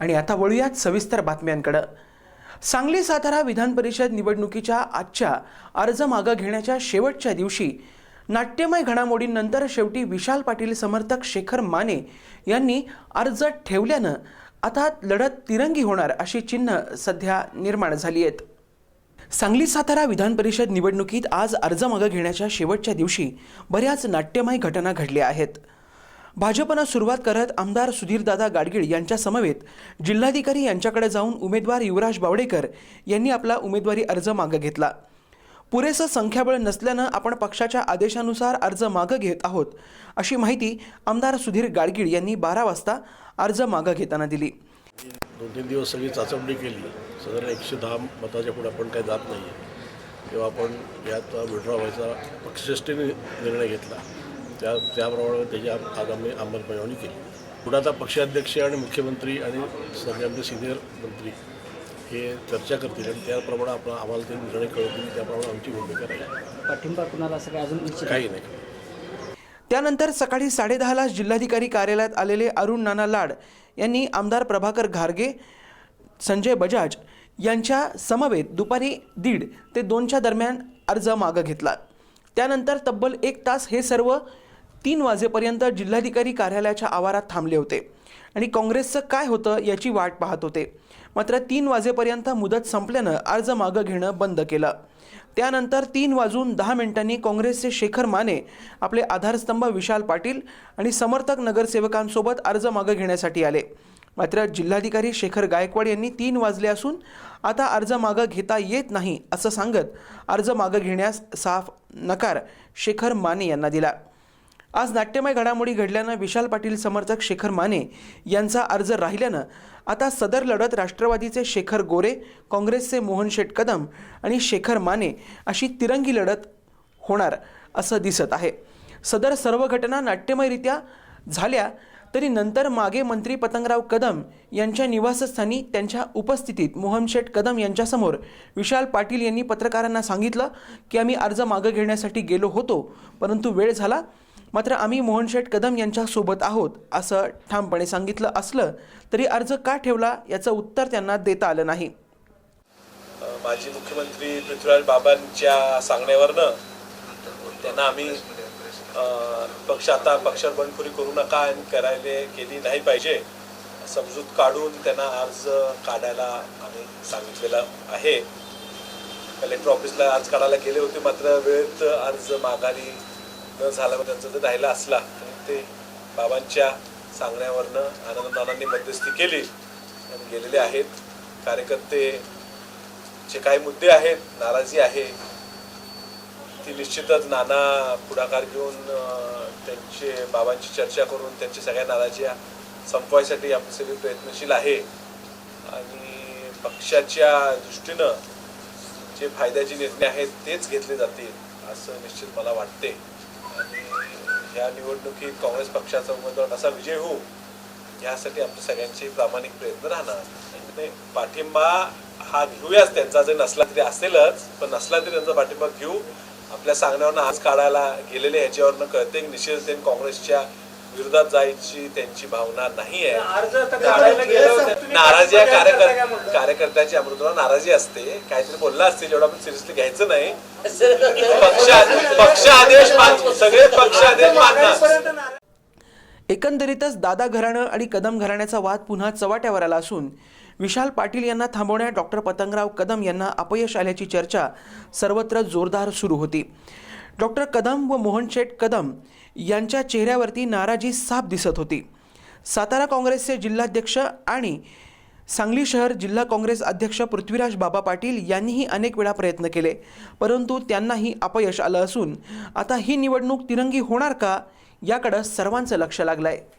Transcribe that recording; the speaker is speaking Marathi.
आणि आता वळूयात सविस्तर बातम्यांकडं. सांगली सातारा विधान परिषद निवडणुकीच्या आजच्या अर्ज मागं घेण्याच्या शेवटच्या दिवशी नाट्यमय घडामोडींनंतर शेवटी विशाल पाटील समर्थक शेखर माने यांनी अर्ज ठेवल्यानं आता लढत तिरंगी होणार अशी चिन्ह सध्या निर्माण झाली आहेत. सांगली सातारा विधान परिषद निवडणुकीत आज अर्ज मागं घेण्याच्या शेवटच्या दिवशी बऱ्याच नाट्यमय घटना घडल्या आहेत. भाजपनं सुरुवात करत आमदार सुधीरदादा गाडगीळ यांच्या समवेत जिल्हाधिकारी यांच्याकडे जाऊन उमेदवार युवराज बावडेकर यांनी आपला उमेदवारी अर्ज मागं घेतला. पुरेसं संख्याबळ नसल्यानं आपण पक्षाच्या आदेशानुसार अर्ज मागं घेत आहोत अशी माहिती आमदार सुधीर गाडगीळ यांनी बारा वाजता अर्ज मागं घेताना दिली. दोन तीन दिवस सगळी चाचपणी केली. साधारण एकशे दहा मताच्या पुढे आपण काही जात नाही किंवा तेव्हा आपण यात विड्रॉ व्हायचा पक्षश्रेष्ठीने निर्णय घेतला. त्या त्याप्रमाणे त्याची आप- आगामी अंमलबजावणी केली. पुढे आता पक्षाध्यक्ष आणि मुख्यमंत्री आणि सगळे आमचे सिनियर मंत्री हे चर्चा करतील आणि त्याप्रमाणे आपण आम्हाला ते निर्णय कळवतील त्याप्रमाणे आमची भूमिका राहील. पाठिंबा कुणाला असं काय अजून काही नाही. त्यानंतर सकाळी साडेदहाला जिल्हाधिकारी कार्यालयात आलेले अरुण नाना लाड यांनी आमदार प्रभाकर घारगे संजय बजाज यांच्या समवेत दुपारी दीड ते दोनच्या दरम्यान अर्ज मागं घेतला. त्यानंतर तब्बल एक तास हे सर्व तीन वाजेपर्यंत जिल्हाधिकारी कार्यालयाच्या आवारात थांबले होते. आणि काँग्रेसचं काय होतं याची वाट पाहत होते. मात्र तीन वाजेपर्यंत मुदत संपल्यानं अर्ज मागं घेणं बंद केलं. त्यानंतर तीन वाजून दहा मिनिटांनी काँग्रेसचे शेखर माने आपले आधारस्तंभ विशाल पाटील आणि समर्थक नगरसेवकांसोबत अर्ज मागं घेण्यासाठी आले. मात्र जिल्हाधिकारी शेखर गायकवाड यांनी तीन वाजले असून आता अर्ज मागं घेता येत नाही असं सांगत अर्ज मागं घेण्यास साफ नकार शेखर माने यांना दिला. आज नाट्यमय घडामोडी घडल्यानं विशाल पाटील समर्थक शेखर माने यांचा अर्ज राहिल्यानं आता सदर लढत राष्ट्रवादीचे शेखर गोरे काँग्रेसचे मोहन शेठ कदम आणि शेखर माने अशी तिरंगी लढत होणार असं दिसत आहे. सदर सर्व घटना नाट्यमयरित्या झाल्या तरी नंतर मागे मंत्री पतंगराव कदम यांच्या निवासस्थानी त्यांच्या उपस्थितीत मोहनशेठ कदम यांच्यासमोर विशाल पाटील यांनी पत्रकारांना सांगितलं की आम्ही अर्ज मागं घेण्यासाठी गेलो होतो परंतु वेळ झाला. मात्र आम्ही मोहनशेठ कदम यांच्यासोबत आहोत असं ठामपणे सांगितलं असलं तरी अर्ज का ठेवला याचं उत्तर त्यांना देता आलं नाही. माजी मुख्यमंत्री पृथ्वीराज बाबांच्या सांगण्यावरनं त्यांना आम्ही पक्ष आता पक्षात बंडखोरी करू नका आणि करायला केली नाही पाहिजे. समजूत काढून त्यांना अर्ज काढायला आम्ही सांगितलेला आहे. कलेक्टर ऑफिसला अर्ज काढायला गेले होते मात्र वेळेत अर्ज माघारी न झाल्यावर त्यांचा जर राहिला असला तर ते बाबांच्या सांगण्यावरनं आनंदनानांनी मध्यस्थी केली आणि गेलेले आहेत. कार्यकर्ते जे काही मुद्दे आहेत नाराजी आहे ती निश्चितच नाना पुढाकार घेऊन त्यांचे बाबांची चर्चा करून त्यांच्या सगळ्या नाराज्या संपवायसाठी आपण सगळे प्रयत्नशील आहे. आणि पक्षाच्या दृष्टीनं जे फायद्याचे निर्णय आहेत तेच घेतले जातील असं निश्चित मला वाटते. आणि ह्या निवडणुकीत काँग्रेस पक्षाचा उमेदवार कसा विजय होऊ यासाठी आमचे सगळ्यांचे प्रामाणिक प्रयत्न राहणार. पाठिंबा हा घेऊयाच त्यांचा जर नसला तरी असेलच पण नसला तरी त्यांचा पाठिंबा घेऊ. आपल्या सांगण्यावरनं आज काढायला गेलेले ह्याच्यावरनं कळते की निश्चित त्यांनी काँग्रेसच्या विरोधात जायची त्यांची भावना नाही आहे. नाराजी आहे कार्यकर्त्याची अमृतला नाराजी असते. काहीतरी बोलला असते जेवढं आपण सिरियसली घ्यायचं नाही. पक्ष पक्ष आदेश सगळे पक्ष आदेश मानणार एकंदरीतच दादा घराणं आणि कदम घराण्याचा वाद पुन्हा चव्हाट्यावर आला असून विशाल पाटील यांना थांबवण्यात डॉक्टर पतंगराव कदम यांना अपयश आल्याची चर्चा सर्वत्र जोरदार सुरू होती. डॉक्टर कदम व मोहन शेठ कदम यांच्या चेहऱ्यावरती नाराजी साफ दिसत होती. सातारा काँग्रेसचे जिल्हाध्यक्ष आणि सांगली शहर जिल्हा काँग्रेस अध्यक्ष पृथ्वीराज बाबा पाटील यांनीही अनेक वेळा प्रयत्न केले परंतु त्यांनाही अपयश आलं असून आता ही निवडणूक तिरंगी होणार का याकडं सर्वांचं लक्ष लागलं आहे